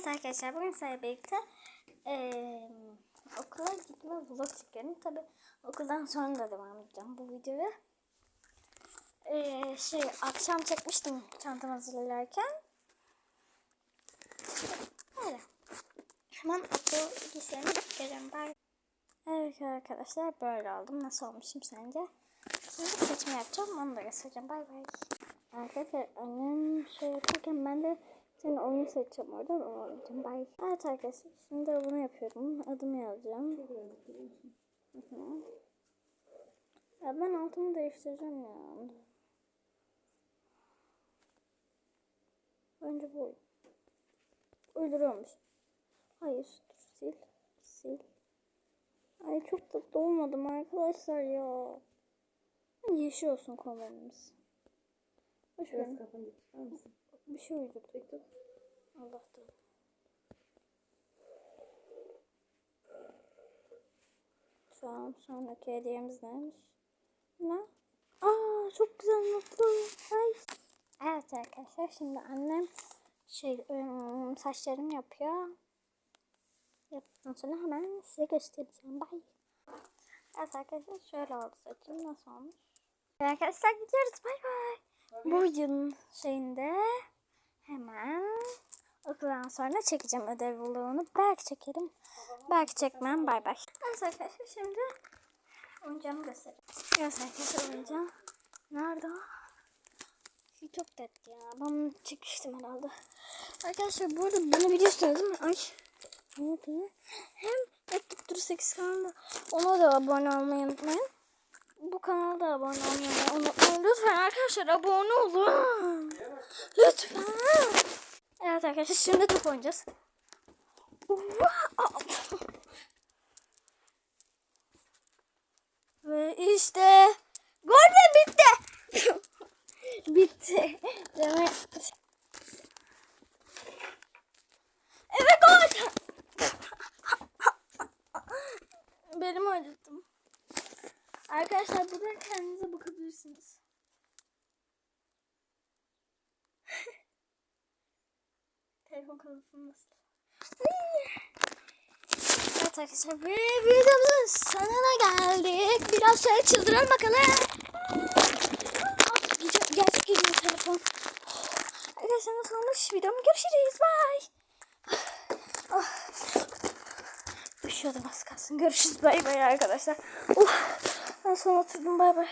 Evet arkadaşlar bugün sizlerle birlikte eee okula gitme vlog çekiyorum. Tabi okuldan sonra da devam edeceğim bu videoya. Eee şey akşam çekmiştim çantamı hazırlarken. Öyle. Hemen okul çıkarıyorum. Bye. Evet arkadaşlar böyle aldım. Nasıl olmuşum sence? Şimdi seçim yapacağım. Onu da göstereceğim. Bay bay. Arkadaşlar annem şey yaparken ben de senin oyunu seçeceğim oradan onu oynayacağım. Bay. Evet arkadaşlar şimdi bunu yapıyorum. Adımı yazacağım. Hı hı. Ya ben altımı değiştireceğim ya. Bence bu. Uyduruyormuş. Hayır. Dur, sil. Sil. Ay çok da dolmadım arkadaşlar ya. Yeşil olsun kombinimiz. Boş ver. Bir şey uydurduk. Allah'tan. An sonraki hediyemiz neymiş? Ne? Aa çok güzel mutlu. Ay. Evet arkadaşlar şimdi annem şey ım, saçlarımı yapıyor. Yaptıktan sonra hemen size göstereceğim. Bye. Evet arkadaşlar şöyle oldu saçım. Nasıl olmuş? Arkadaşlar gidiyoruz. Bay bay. Bu videonun şeyinde hemen okuldan sonra çekeceğim ödev vlogunu. Belki çekerim. Belki çekmem. Bay bay. Evet arkadaşlar şimdi oyuncağımı göstereyim. Evet arkadaşlar oyuncağım. Nerede o? Çok tatlı ya. Ben bunu çekmiştim herhalde. Arkadaşlar bu arada bunu biliyorsunuz değil? Ay. Ne oldu? Hem Ekip Dur 8 kanalında ona da abone olmayı unutmayın. Bu kanala da abone olmayı unutmayın. Lütfen arkadaşlar abone olun. Lütfen. Evet arkadaşlar şimdi top oynayacağız. Ve işte Arkadaşlar buradan kendinize bakabilirsiniz. Telefon kılıfım nasıl? evet arkadaşlar ve videomuzun sonuna geldik. Biraz şöyle çıldıralım bakalım. Gidiyor- Gerçek gidiyor telefon. Arkadaşlar nasıl olmuş? Videomu görüşürüz. Bye. Ah. Düşüyordum az kalsın. Görüşürüz. Bay bay arkadaşlar. Uh, 那算了只能拜拜